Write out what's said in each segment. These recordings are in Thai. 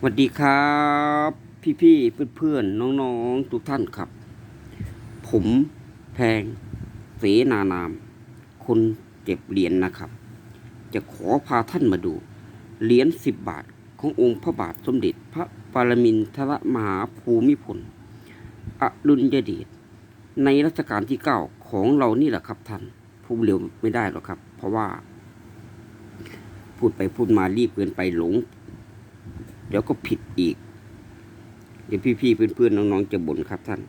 สวัสดีครับ พี่ๆเพื่อนๆน้องๆทุกท่านครับ ผมแพงเสนานาม คนเก็บเหรียญนะครับ จะขอพาท่านมาดู เหรียญสิบบาทขององค์พระบาทสมเด็จพระปรมินทรมหาภูมิพลอดุลยเดชในรัชกาลที่เก้าของเรานี่แหละครับท่านพูดเร็วไม่ได้หรอกครับ เพราะว่า พูดไปพูดมารีบเกินไปหลง เดี๋ยวก็ผิดอีก เดี๋ยวพี่ๆเพื่อนๆน้องๆจะบ่นครับท่าน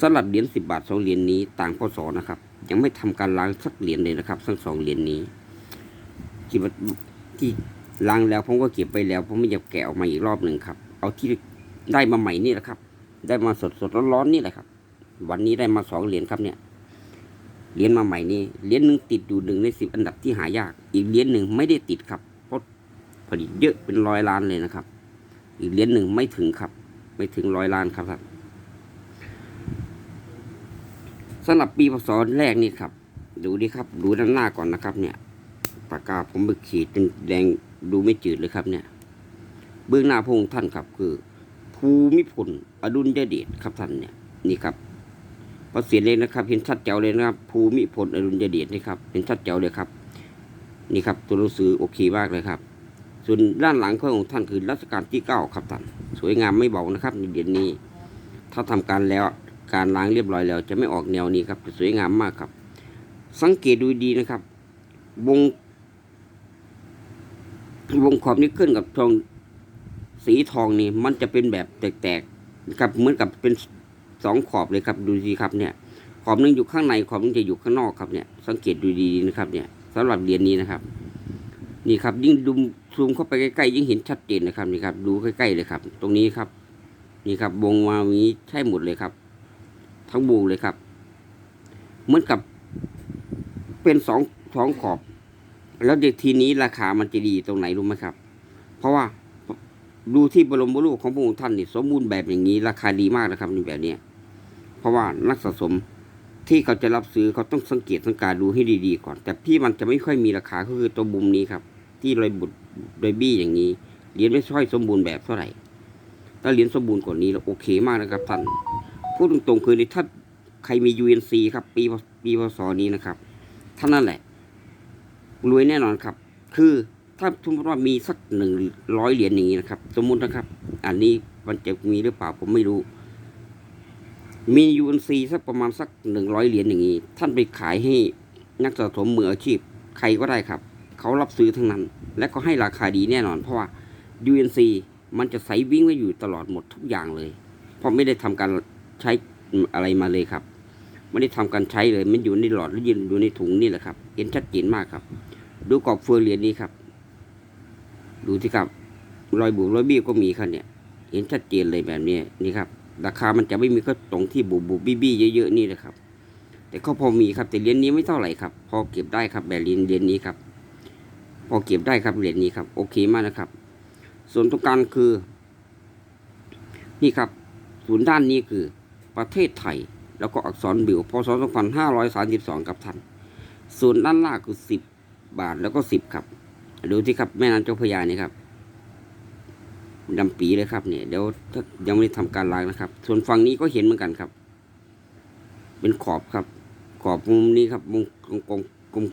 สำหรับเหรียญสิบบาทสองเหรียญนี้ต่างพศนะครับ ยังไม่ทำการล้างสักเหรียญเลยนะครับทั้งสองเหรียญนี้คิดว่าที่ล้างแล้วผมก็เก็บไปแล้วผมไม่อยากแกะออกมาอีกรอบหนึ่งครับ เอาที่ได้มาใหม่นี่แหละครับ ได้มาสดสดๆร้อนๆนี่แหละครับ วันนี้ได้มาสองเหรียญครับเนี่ยเหรียญมาใหม่นี่เหรียญหนึ่งติดอยู่หนึ่งในสิบอันดับที่หายาก อีกเหรียญหนึ่งไม่ได้ติดครับ ผลิตเยอะเป็นร้อยล้านเลยนะครับ อีกเหรียญหนึ่งไม่ถึงครับ ไม่ถึงร้อยล้านครับครับสำหรับปีพศแรกนี่ครับ ดูดิครับ ดูด้านหน้าก่อนนะครับ เนี่ยปากกาผมไปขีดเป็นแดงดูไม่จืดเลยครับ เนี่ย เบื้องหน้าพระองค์ท่านครับ คือ ภูมิพลอดุลยเดชครับท่านเนี่ยนี่ครับพอเสียเลยนะครับ เห็นชัดแจ๋วเลยนะครับ ภูมิพลอดุลยเดชนี่ครับเห็นชัดแจ๋วเลยครับ นี่ครับตัวหนังสือโอเคมากเลยครับ ส่วนด้านหลังของท่านคือรัชกาลที่เก้าครับท่านสวยงามไม่เบานะครับในเดือนนี้ ถ้าทำการแล้วการล้างเรียบร้อยแล้ว จะไม่ออกแนวนี้ครับจะสวยงามมากครับ สังเกตดูดีนะครับ วง วงขอบนี้ขึ้นกับทองสีทองนี่มันจะเป็นแบบแตกๆนะครับเหมือนกับเป็นสองขอบเลยครับดูสิครับเนี่ย ขอบหนึงอยู่ข้างในขอบหนึงจะอยู่ข้างนอกครับเนี่ย สังเกตดูดีนะครับเนี่ยสำหรับเหรียญนี้นะครับ นี่ครับ ยิ่งดูซูมเข้าไปใกล้ๆยิ่งเห็นชัดเจนนะครับนี่ครับ ดูใกล้ๆเลยครับ ตรงนี้ครับ นี่ครับวงมาอย่างนี้ใช่หมดเลยครับ ทั้งวงเลยครับ เหมือนกับเป็นสองสองขอบ แล้วเดี๋ยวทีนี้ราคามันจะดีตรงไหนรู้ไหมครับ เพราะว่าดูที่บรมรูปของพระองค์ท่านนี่สมบูรณ์แบบอย่างนี้ ราคาดีมากนะครับในแบบนี้เพราะว่านักสะสมที่เขาจะรับซื้อเขาต้องสังเกตสังการดูให้ดีๆก่อน แต่พี่มันจะไม่ค่อยมีราคาก็คือตัวบุมนี้ครับ ที่รอยบุดรอยบี้อย่างนี้เหรียญไม่ค่อยสมบูรณ์แบบเท่าไหร่ถ้าเหรียญสมบูรณ์กว่านี้แล้วโอเคมากนะครับท่านพูดตรงๆคือในถ้าใครมี UNC ครับ ปีปีพศนี้นะครับท่านนั่นแหละ รวยแน่นอนครับ คือถ้าสมมติว่ามีสักหนึ่งร้อยเหรียญอย่างนี้นะครับ สมมุตินะครับ อันนี้มันจะมีหรือเปล่าผมไม่รู้ มียูนซีสักประมาณสักหนึ่งร้อยเหรียญอย่างนี้ ท่านไปขายให้นักสะสมมืออาชีพ ใครก็ได้ครับ เขารับซื้อทั้งนั้น และก็ให้ราคาดีแน่นอน เพราะว่า UNC มันจะใสวิ่งไว้อยู่ตลอดหมดทุกอย่างเลย เพราะไม่ได้ทำการใช้อะไรมาเลยครับ ไม่ได้ทำการใช้เลย มันอยู่ในหลอดหรือยืนอยู่ในถุงนี่แหละครับ เห็นชัดเจนมากครับ ดูกรอบเฟืองเหรียญนี้ครับ ดูที่ครับ รอยบุบรอยบี้ก็มีครับเนี่ย เห็นชัดเจนเลยแบบนี้นี่ครับ ราคามันจะไม่มีก็ตรงที่บุบบุบบี้บี้เยอะๆนี่แหละครับ แต่ก็พอมีครับ แต่เหรียญนี้ไม่เท่าไหร่ครับ พอเก็บได้ครับแบบเหรียญเหรียญนี้ครับ พอเก็บได้ครับเหรียญนี้ครับโอเคมากนะครับ ส่วนตรงกลางคือ นี่ครับศูนย์ด้านนี้คือประเทศไทย แล้วก็อักษรบิวพศ2532กับท่านส่วนด้านล่างคือ 10 บาทแล้วก็ 10ครับดูที่ครับแม่น้ำเจ้าพระยานี่ครับดำปีเลยครับเนี่ยเดี๋ยวถ้ายังไม่ได้ทำการล้างนะครับ ส่วนฝั่งนี้ก็เห็นเหมือนกันครับ เป็นขอบครับ ขอบมุมนี้ครับมุมตรงตรงตรง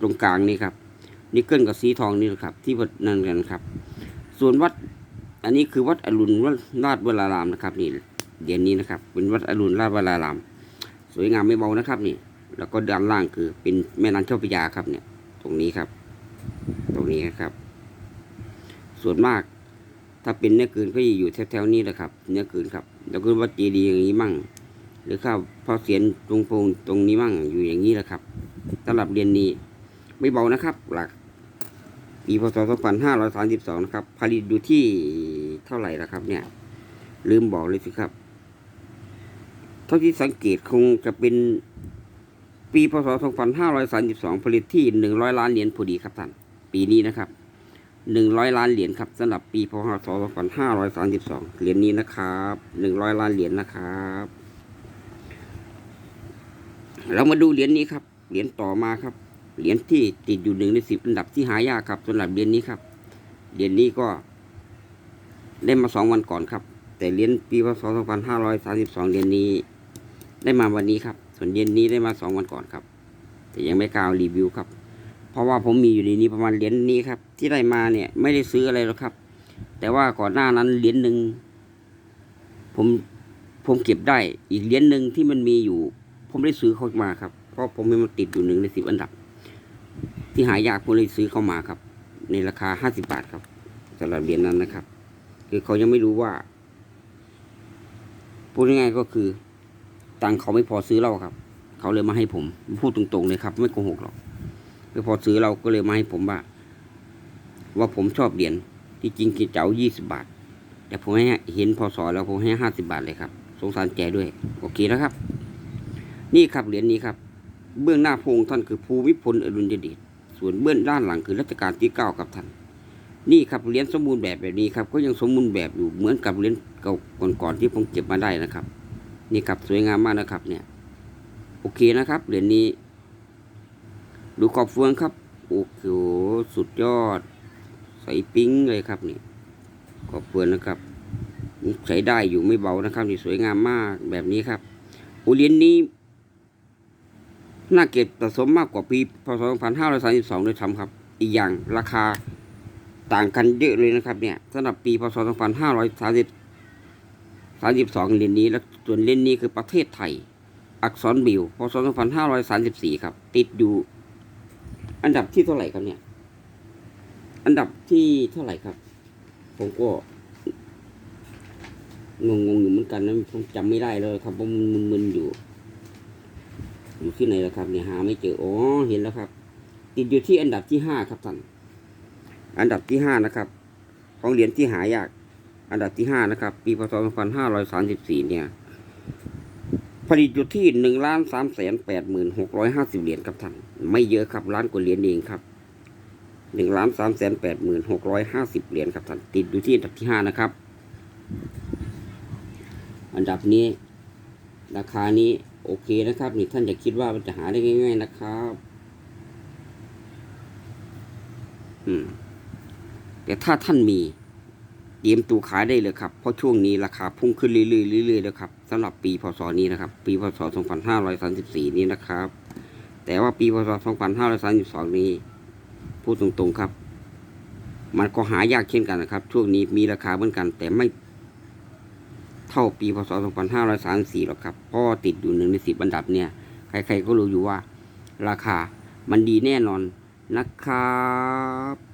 ตรงกลางนี่ครับ นิกเกิลกับสีทองนี่แหละครับ ที่วัดนั่นกันครับ ส่วนวัดอันนี้คือวัดอรุณวัดราชวรารามนะครับ นี่เดี๋ยวนี้นะครับ เป็นวัดอรุณราชวราราม สวยงามไม่เบานะครับ นี่ แล้วก็ด้านล่างคือเป็นแม่น้ำเจ้าพระยาครับเนี่ย ตรงนี้ครับ ตรงนี้นะครับ ส่วนมาก ถ้าเป็นเนื้อกืนก็จะอยู่แถวๆนี้แหละครับ เนื้อกืนครับ แล้วก็วัดเจดีย์อย่างนี้มั่ง หรือข้าวพระเสียนตรงโพงตรงนี้มั่งอยู่อย่างนี้แหละครับสำหรับเรียนนี้ไม่เบานะครับ หลัก ปีพศ2532 นะครับ ผลิตอยู่ที่เท่าไหร่ละครับ เนี่ย ลืมบอกเลยสิครับ เท่าที่สังเกตคงจะเป็นปีพศ2532 ผลิตที่ 100 ล้านเหรียญพอดีครับท่าน ปีนี้นะครับ 100 ล้านเหรียญครับสำหรับปีพศ2532 เหรียญนี้นะครับ 100 ล้านเหรียญนะครับ เรามาดูเหรียญนี้ครับ เหรียญต่อมาครับ เหรียญที่ติดอยู่หนึ่งในสิบอันดับที่หายากครับสำหรับเหรียญนี้ครับเหรียญนี้ก็ได้มาสองวันก่อนครับ แต่เหรียญปีพศสองพันห้าร้อยสามสิบสองเหรียญนี้ ได้มาวันนี้ครับ ส่วนเหรียญนี้ได้มาสองวันก่อนครับ แต่ยังไม่กล่าวรีวิวครับ เพราะว่าผมมีอยู่ในนี้ประมาณเหรียญนี้ครับ ที่ได้มาเนี่ยไม่ได้ซื้ออะไรหรอกครับ แต่ว่าก่อนหน้านั้นเหรียญหนึ่งผมผมเก็บได้อีกเหรียญหนึ่งที่มันมีอยู่ ผมได้ซื้อเข้ามาครับเพราะผมมีมันติดอยู่หนึ่งในสิบอันดับ ที่หายากผมเลยซื้อเข้ามาครับ ในราคาห้าสิบาทครับสำหรับเหรียญนั้นนะครับ คือเขายังไม่รู้ว่าพูดง่ายๆก็คือ ตังเขาไม่พอซื้อเราครับ เขาเลยมาให้ผม พูดตรงๆเลยครับ ไม่โกหกหรอกไม่พอซื้อเราก็เลยมาให้ผมว่า ว่าผมชอบเหรียญที่จริงคือเจ้ายี่สิบาท แต่ผมให้เห็นพอสอแล้วผมให้ห้าสิบาทเลยครับ สงสารแกด้วย โอเคนะครับ นี่ครับเหรียญนี้ครับ เบื้องหน้าพงท่านคือภูมิพลอดุลยเดช ส่วนเบื้องด้านหลังคือรัชกาลที่เก้าครับท่าน นี่ครับเหรียญสมบูรณ์แบบแบบนี้ครับ ก็ยังสมบูรณ์แบบอยู่เหมือนกับเหรียญเก่าก่อนๆที่ผมเก็บมาได้นะครับ นี่ครับสวยงามมากนะครับ เนี่ย โอเคนะครับเหรียญนี้ ดูขอบเฟืองครับโอ้โหสุดยอด ใสปิ๊งเลยครับนี่ขอบเฟืองนะครับใช้ได้อยู่ไม่เบานะครับนี่สวยงามมากแบบนี้ครับโอเหรียญนี้ น่าเก็บสะสมมากกว่าปีพศ2532ด้วยซ้ำครับ อีกอย่างราคาต่างกันเยอะเลยนะครับ เนี่ยสำหรับปีพศ2530 32เหรียญนี้แล้วส่วนเหรียญนี้คือประเทศไทย อักษรบิวพศ2534 ครับ ติดอยู่ อันดับที่เท่าไหร่ครับเนี่ย อันดับที่เท่าไหร่ครับ ผมก็งงๆอยู่เหมือนกันนะผมจำไม่ได้เลยครับผมมึนๆอยู่ อยู่ที่ไหนแล้วครับเนี่ยหาไม่เจออ๋อเห็นแล้วครับ ติดอยู่ที่อันดับที่ห้าครับท่านอันดับที่ห้านะครับ ของเหรียญที่หายาก อันดับที่ห้านะครับ ปีพศสองพันห้าร้อยสามสิบสี่เนี่ย ผลิตอยู่ที่หนึ่งล้านสามแสนแปดหมื่นหกร้อยห้าสิบเหรียญครับท่านไม่เยอะครับล้านกว่าเหรียญเองครับหนึ่งล้านสามแสนแปดหมื่นหกร้อยห้าสิบเหรียญครับท่านติดอยู่ที่อันดับที่ห้านะครับ อันดับนี้ ราคานี้ โอเคนะครับนี่ท่านอย่าคิดว่ามันจะหาได้ง่าย ๆนะครับอืมแต่ถ้าท่านมีเตรียมตัวขายได้เลยครับ เพราะช่วงนี้ราคาพุ่งขึ้นเรื่อยๆเรื่อยๆแล้วครับสำหรับปีพศนี้นะครับ ปีพศ 2534 นี้นะครับ แต่ว่าปีพศ 2532 นี้พูดตรงๆครับ มันก็หายากเช่นกันนะครับ ช่วงนี้มีราคาเหมือนกัน แต่ไม่ เท่าปีพศ 2534 หรอกครับ เพราะติดอยู่หนึ่งในสิบอันดับเนี่ย ใครๆก็รู้อยู่ว่า ราคามันดีแน่นอนนะครับ